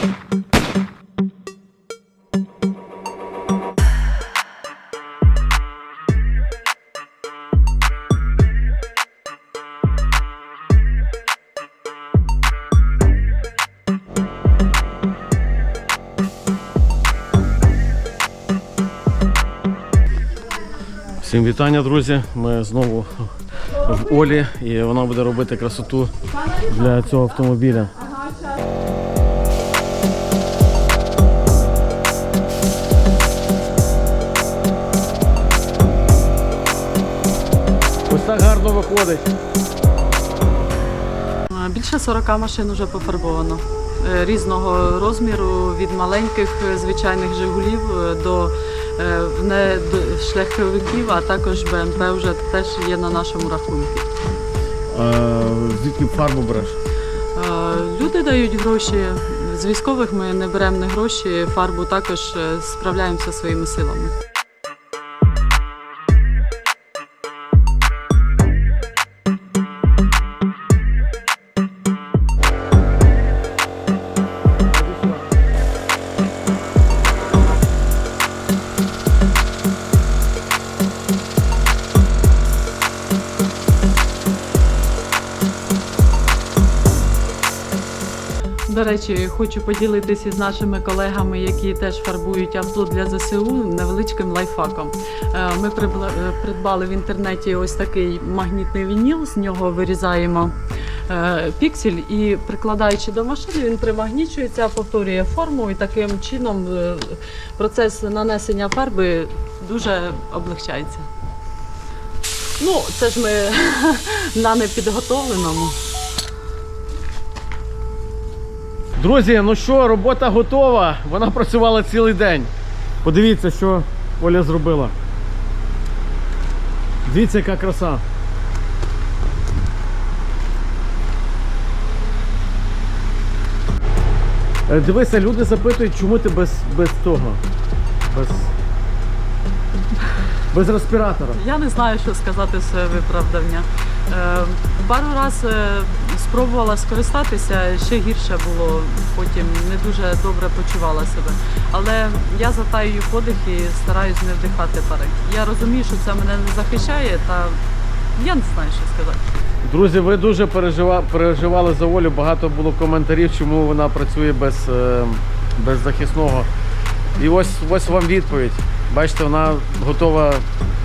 Всім вітання, друзі. Ми знову в Олі і вона буде робити красоту для цього автомобіля. Гарно виходить. Більше 40 машин вже пофарбовано. Е, Різного розміру від маленьких е, звичайних Жигулів е, до, не, шляховиків, а також БМП вже теж є на нашому рахунку. А, звідки фарбу береш? Люди дають гроші. З військових ми не беремо не гроші, фарбу також справляємося своїми силами. До речі, хочу поділитися із нашими колегами, які теж фарбують авто для ЗСУ невеличким лайфхаком. Е, Ми е, придбали в інтернеті ось такий магнітний вініл, з нього вирізаємо е, піксель і прикладаючи до машини, він примагнічується, повторює форму і таким чином процес нанесення фарби дуже облегчається. Ну, це ж ми на непідготовленому. Друзі, ну що, робота готова. Вона працювала цілий день. Подивіться, що Оля зробила. Дивіться, яка краса. Е, Дивися, люди запитують, чому ти без, без того. Без, без респіратора. Я не знаю, що сказати своє виправдання. Е, пару раз е, спробувала скористатися, ще гірше було, потім не дуже добре почувала себе. Але я затаюю подих і стараюсь не вдихати пари. Я розумію, що це мене не захищає, та я не знаю, що сказати. Друзі, ви дуже пережива, переживали за Олю. Багато було коментарів, чому вона працює без, е, без захисного. І ось, ось вам відповідь. Бачите, вона готова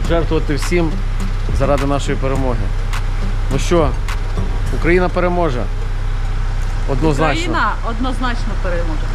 жертвувати всім заради нашої перемоги. Ну що, Україна переможе. Однозначно. Україна однозначно переможе.